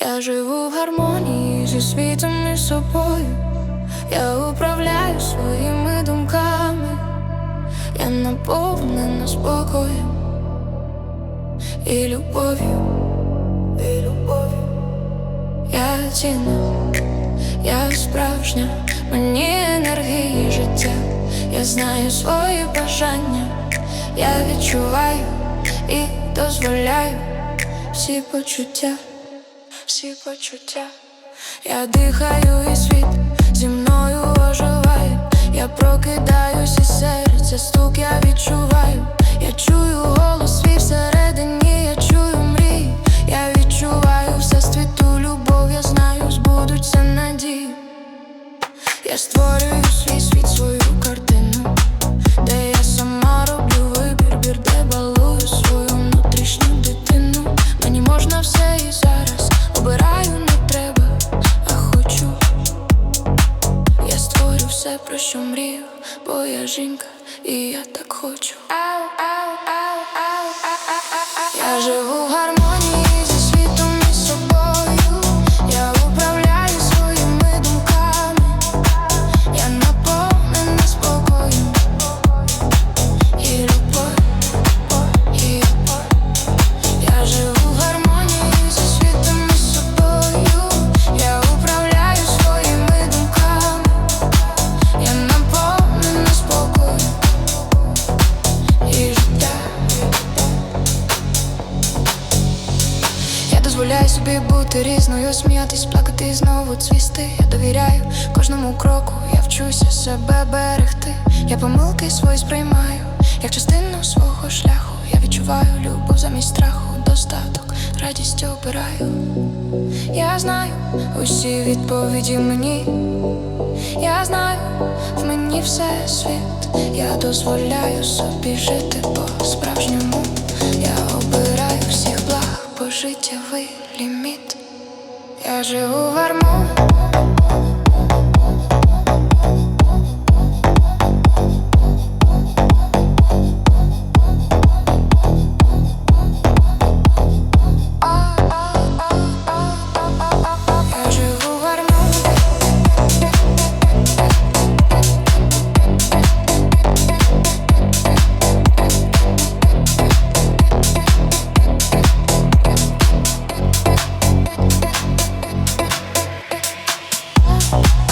Я живу в гармонії зі світом і собою. Я управляю своїми думками, я наповнена спокоєм і любов'ю, і любов'ю. Я ціна, я справжня, мені енергії життя. Я знаю свої бажання, я відчуваю і дозволяю всі почуття, всі почуття. Я дихаю і світ зі мною оживає. Я прокидаюсь і серця стук я відчуваю. Я чую голос свій всередині, я чую мрії. Я відчуваю все світу любов, я знаю, збудуться надії. Я створюю свій світ, про що мрію, бо я жінка, і я так хочу. Я дозволяю собі бути різною, сміятись, плакати і знову цвісти. Я довіряю кожному кроку, я вчуся себе берегти. Я помилки свої сприймаю, як частину свого шляху. Я відчуваю любов замість страху, достаток, радість обираю. Я знаю усі відповіді мені. Я знаю, в мені все світ. Я дозволяю собі жити по-справжньому. Я життєвий ліміт. Я живу в гармонії Bye.